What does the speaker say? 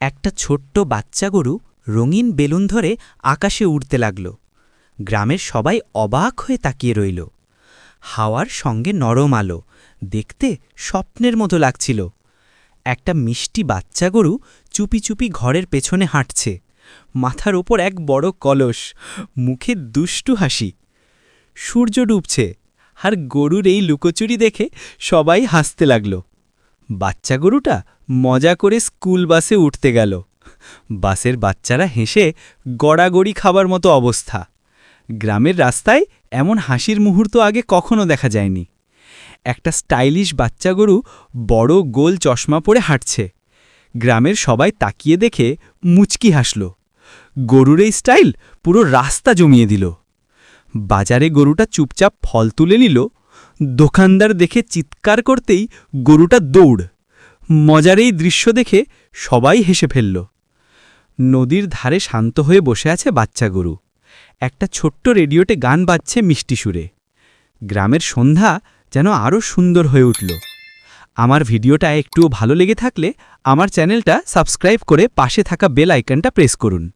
একটা ছোট্ট বাচ্চা গরু রঙিন বেলুন ধরে আকাশে উড়তে লাগল। গ্রামের সবাই অবাক হয়ে তাকিয়ে রইল। হাওয়ার সঙ্গে নরম আলো, দেখতে স্বপ্নের মতো লাগছিল। একটা মিষ্টি বাচ্চা গরু চুপি চুপি ঘরের পেছনে হাঁটছে। মাথার ওপর এক বড় কলস, মুখে দুষ্টু হাসি। সূর্য ডুবছে, আর গরুর এই লুকোচুরি দেখে সবাই হাসতে লাগল। বাচ্চা গরুটা মজা করে স্কুল বাসে উঠতে গেল। বাসের বাচ্চারা হেসে গড়াগড়ি খাবার মতো অবস্থা। গ্রামের রাস্তায় এমন হাসির মুহূর্ত আগে কখনো দেখা যায়নি। একটা স্টাইলিশ বাচ্চা গরু বড় গোল চশমা পরে হাঁটছে। গ্রামের সবাই তাকিয়ে দেখে মুচকি হাসল। গরুর এই স্টাইল পুরো রাস্তা জমিয়ে দিল। বাজারে গরুটা চুপচাপ ফল তুলে নিল দোকানদার দেখে চিৎকার করতেই গরুটা দৌড়। মজার এই দৃশ্য দেখে সবাই হেসে ফেলল। নদীর ধারে শান্ত হয়ে বসে আছে বাচ্চা গরু। একটা ছোট্ট রেডিওতে গান বাজছে মিষ্টি সুরে। গ্রামের সন্ধ্যা যেন আরও সুন্দর হয়ে উঠল। আমার ভিডিওটা একটুও ভালো লেগে থাকলে আমার চ্যানেলটা সাবস্ক্রাইব করে পাশে থাকা বেল আইকনটা প্রেস করুন।